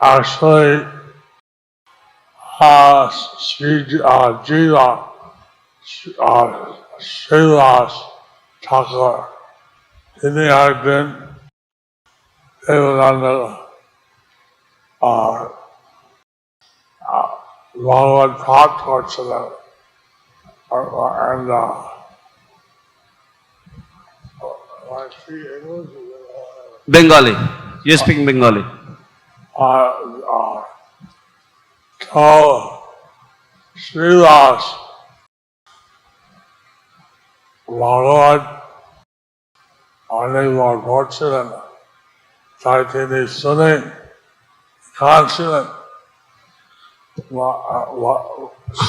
actually uh, Sri uh, Jiva uh, Srivas Thakur তিনি একদিন আর ভগবত পাঠ করছিলেন and uh, I see English is, are, so Srilas, ભગવાન આનંદમાં ગોઠસરન થાય તેને સદય ખાનસરન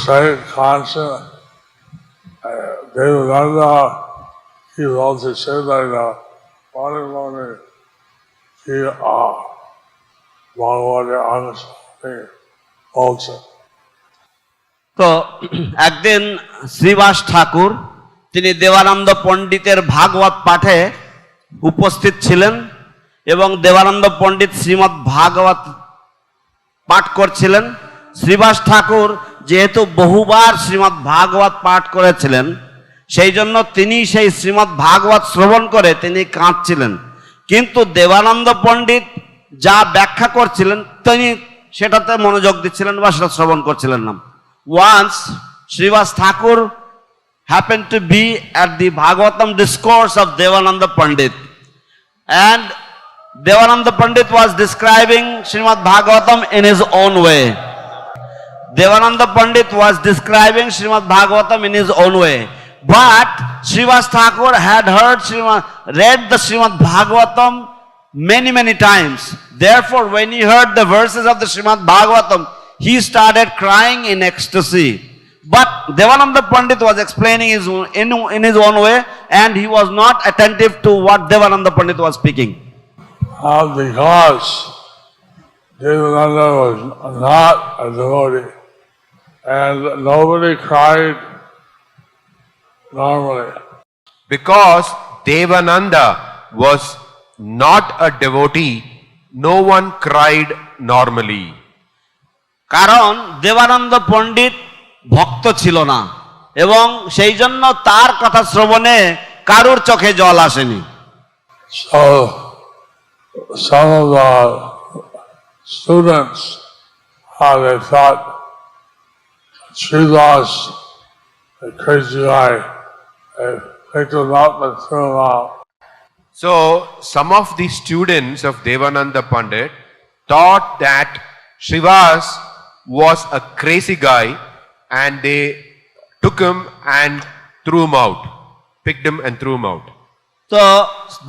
said ખાનસરન દેવગંગા he loves his children, uh, father, mother, he, uh, তো একদিন শ্রীবাস ঠাকুর, তিনি দেবানন্দ পণ্ডিতের ভাগবত পাঠে উপস্থিত ছিলেন এবং দেবানন্দ পণ্ডিত শ্রীমৎ ভাগবত পাঠ করছিলেন। শ্রীবাস ঠাকুর যেহেতু বহুবার শ্রীমৎ ভাগবত পাঠ করেছিলেন, সেই জন্য তিনি সেই শ্রীমৎ ভাগবত শ্রবণ করে তিনি কাঁদছিলেন। কিন্তু দেবানন্দ পণ্ডিত যা ব্যাখ্যা করছিলেন, তিনি সেটাতে মনোযোগ দিচ্ছিলেন বা সেটা শ্রবণ করছিলেন না। Once Shrivas Thakur happen to be at the Bhagavatam discourse of Devananda Pandit and Devananda Pandit was describing Shrimad Bhagavatam in his own way Devananda Pandit was describing Shrimad Bhagavatam in his own way but Shrivas Thakur had heard Shrimad read the Shrimad Bhagavatam many, many times. Therefore, when he heard the verses of the Srimad Bhagavatam, he started crying in ecstasy. But Devananda Pandit was explaining his in, in his own way and he was not attentive to what Devananda Pandit was speaking. Uh, because Devananda was not a devotee and nobody cried normally. Because Devananda was not a devotee, no one cried normally. কারণ দেবানন্দ পণ্ডিত ভক্ত ছিল না এবং সেই জন্য তার কথা শ্রবণে কারুর চোখে জল আসেনি So some of the students, uh, they thought Srivas, the crazy guy, they picked him up and threw him out. So, some of the students of Devananda Pandit thought that Srivas was a crazy guy and they took him and threw him out, picked him and threw him out. তো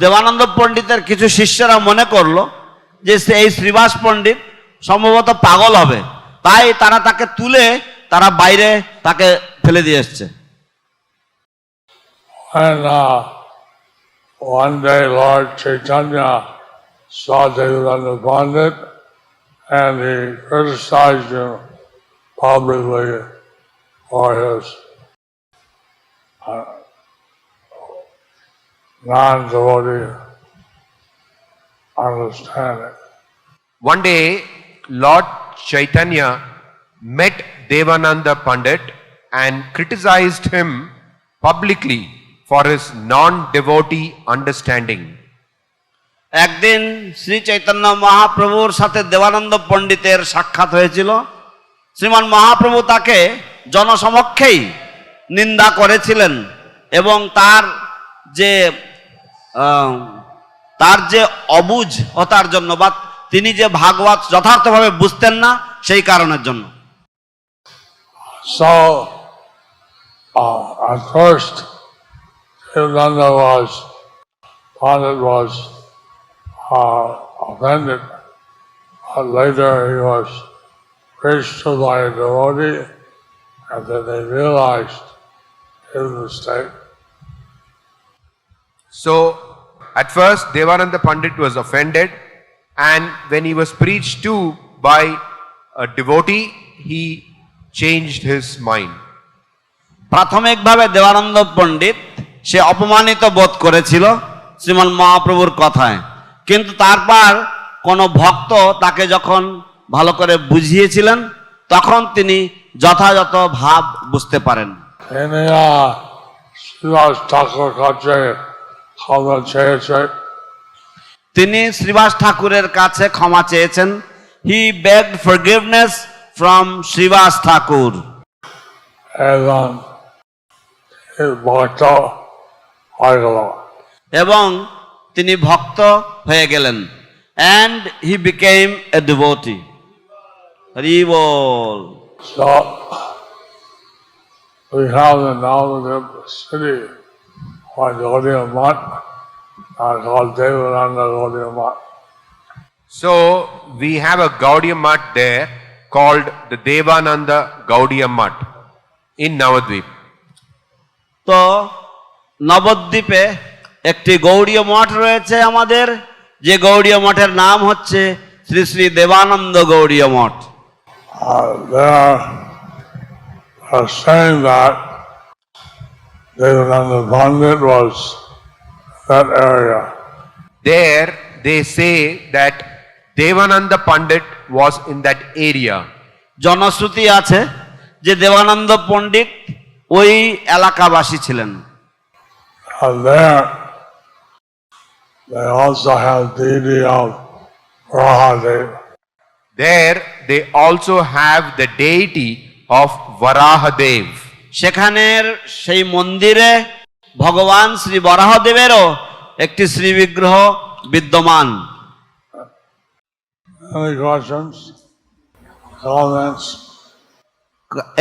দেবানন্দ পণ্ডিতের কিছু শিষ্যরা মনে করল যে এই শ্রীবাস পণ্ডিত সম্ভবত পাগল হবে তাই তারা তাকে তুলে তারা বাইরে তাকে ফেলে দিয়ে এসছে uh, one day Lord Chaitanya saw Devananda Pandit and he criticized him publicly for his uh, non-devotee understanding. One day, Lord Chaitanya met Devananda Pandit and criticized him publicly for his non-devotee understanding. একদিন শ্রী চৈতন্য মহাপ্রভুর সাথে দেবানন্দ পণ্ডিতের সাক্ষাৎ হয়েছিল শ্রীমান মহাপ্রভু তাকে জনসমক্ষেই নিন্দা করেছিলেন এবং তার যে তার যে অবুঝ হতার জন্য বা তিনি যে ভাগবত যথার্থভাবে বুঝতেন না সেই কারণের জন্য So, uh, at first, Devananda was, Pandit was uh, offended, but later he was preached to by a devotee, and then they realized his mistake. So, at first, Devananda Pandit was offended, and when he was preached to by a devotee, he changed his mind. প্রাথমিকভাবে দেবানন্দ পণ্ডিত সে অপমানিত বোধ করেছিল শ্রীমান মহাপ্রভুর কথায়। কিন্তু তারপর কোনো ভক্ত তাকে যখন ভালো করে বুঝিয়েছিলেন তখন তিনি যথাযথ ভাব বুঝতে পারেন। তিনি শ্রীবাস ঠাকুর কাছে ক্ষমা চেয়েছে। তিনি শ্রীবাস ঠাকুরের কাছে ক্ষমা চেয়েছেন। He begged forgiveness from Shrivas Thakur. এবং ভক্ত গেল এবং তিনি ভক্ত হয়ে গেলেন and he became a devotee Hari ball So we have the Navadev city on Gaudiya Math, uh, called Devananda Gaudiya Math. So we have a Gaudiya Math there called the Devananda Gaudiya Math in Navadvip. তো নবদ্বীপে একটি গৌড়ীয় মঠ রয়েছে আমাদের। যে গৌড়ীয় মঠের নাম হচ্ছে Shri Shri Devananda Gaudiya Math. There that Devananda Pandit was in that area জনশ্রুতি আছে যে দেবানন্দ পণ্ডিত ওই এলাকাবাসী ছিলেন। And there they also have deity of Rahadev. There they also have the deity of Varahadev. সেখানের সেই মন্দিরে ভগবান শ্রী বরাহদেবেরও একটি শ্রী বিগ্রহ বিদ্যমান Any questions? Comments?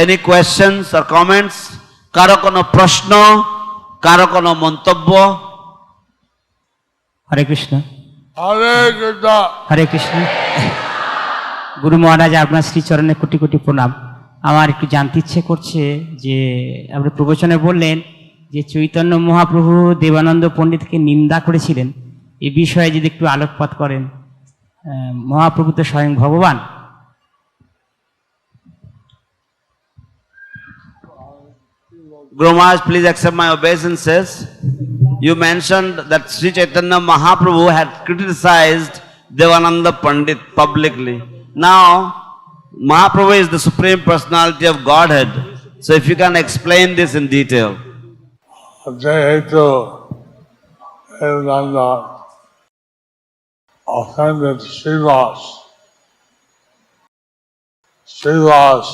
Any questions আর কমেন্টস কারও কোনো প্রশ্ন কারও কোনো মন্তব্য? হরে কৃষ্ণ। Hare Krishna. হরে কৃষ্ণ। গুরু মহারাজ আপনার শ্রীচরণে কোটি কোটি প্রণাম। আমার একটু জানতে ইচ্ছে করছে যে আপনি প্রবচনে বললেন যে চৈতন্য মহাপ্রভু দেবানন্দ পণ্ডিতকে নিন্দা করেছিলেন। এ বিষয়ে যদি একটু আলোকপাত করেন মহাপ্রভু তো স্বয়ং ভগবান। Guru Maharaj, please accept my obeisances. You mentioned that Sri Chaitanya Mahaprabhu had criticized Devananda Pandit publicly. Now, Mahaprabhu is the Supreme Personality of Godhead. So if you can explain this in detail. যেহেতু Devananda offended Srivas. Srivas,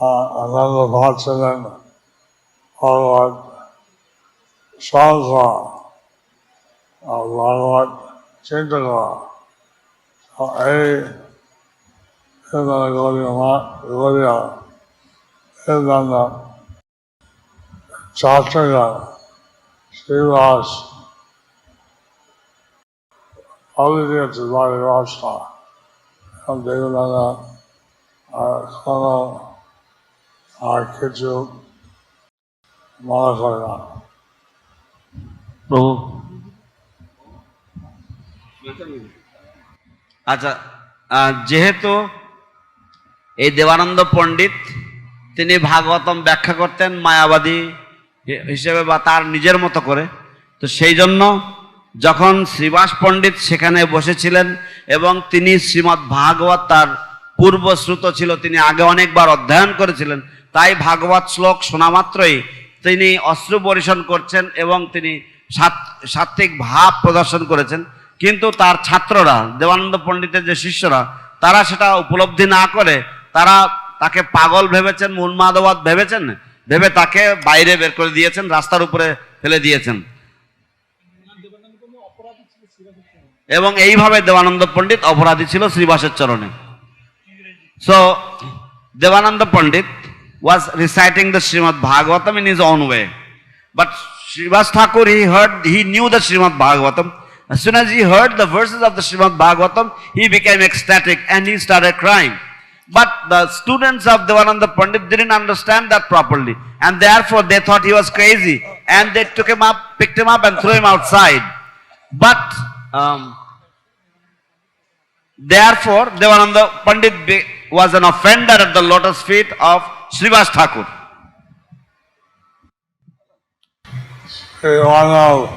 uh, another Bhatshanan, Bhagavad Shankar, uh, Bhagavad Chintaka, uh, এই Devananda Gaudiya Ma- Gaudiya, Devananda Chatraga, Srivas, Holiday to Valley প্রভু। আচ্ছা যেহেতু এই দেবানন্দ পণ্ডিত তিনি ভাগবতম ব্যাখ্যা করতেন মায়াবাদী হিসেবে বা তার নিজের মতো করে তো সেই জন্য যখন শ্রীবাস পণ্ডিত সেখানে বসেছিলেন এবং তিনি শ্রীমৎ ভাগবত তার পূর্বশ্রুত ছিল তিনি আগে অনেকবার অধ্যয়ন করেছিলেন তাই ভাগবত শ্লোক শোনা মাত্রই তিনি অশ্রু পরিশন করছেন এবং তিনি সাত- সাত্ত্বিক ভাব প্রদর্শন করেছেন। কিন্তু তার ছাত্ররা, দেবানন্দ পণ্ডিতের যে শিষ্যরা, তারা সেটা উপলব্ধি না করে তারা তাকে পাগল ভেবেছেন উন্মাদবাদ ভেবেছেন, ভেবে তাকে বাইরে বের করে দিয়েছেন, রাস্তার উপরে ফেলে দিয়েছেন। এবং এইভাবে দেবানন্দ পণ্ডিত অপরাধী ছিল শ্রীবাসের চরণে। So Devananda Pandit was reciting the Srimad Bhagavatam in his own way. But Srivas Thakur, he heard, he knew the Srimad Bhagavatam. As soon as he heard the verses of the Srimad Bhagavatam, he became ecstatic and he started crying. But the students of Devananda Pandit didn't understand that properly. And therefore they thought he was crazy. And they took him up, picked him up and threw him outside. But um, Therefore, Devananda Pandit was an offender at the lotus feet of Srivas Thakur. Hey, one of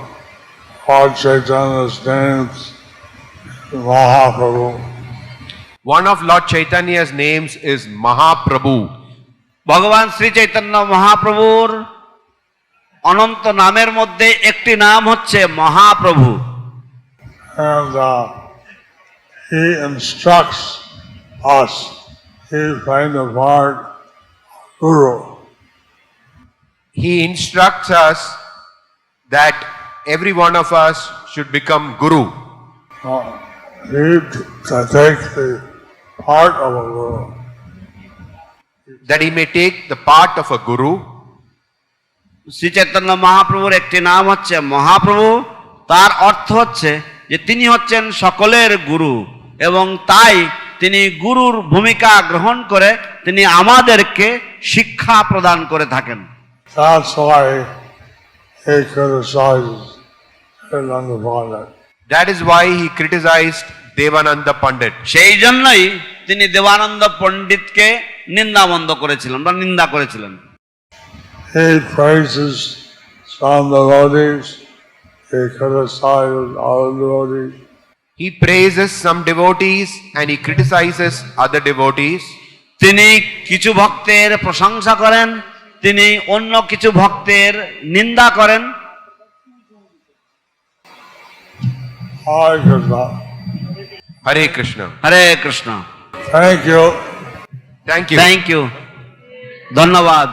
Lord Chaitanya's names Mahaprabhu. One of Lord Chaitanya's names is Mahaprabhu. ভগবান শ্রী চৈতন্য মহাপ্রভুর অনন্ত নামের মধ্যে একটি নাম হচ্ছে Mahaprabhu And uh, he instructs us. He's playing the part Guru. He instructs us that every one of us should become Guru. Uh, he t- to take the part of a Guru. That he may take the part of a Guru Shri Chaitanya মহাপ্রভুর একটি নাম হচ্ছে মহাপ্রভু তার অর্থ হচ্ছে যে তিনি হচ্ছেন সকলের গুরু এবং তাই তিনি গুরুর ভূমিকা গ্রহণ করে তিনি আমাদেরকে শিক্ষা প্রদান করে থাকেন। That is why he criticized Devananda Pandit সেই জন্যই তিনি দেবানন্দ পণ্ডিতকে নিন্দা করেছিলেন বা নিন্দা করেছিলেন। স্বামী He praises some devotees and he criticizes other devotees. তিনি কিছু ভক্তের প্রশংসা করেন তিনি অন্য কিছু ভক্তের নিন্দা করেন Hare Krishna. Hare Krishna. Hare Krishna Thank you. Thank you. Thank you ধন্যবাদ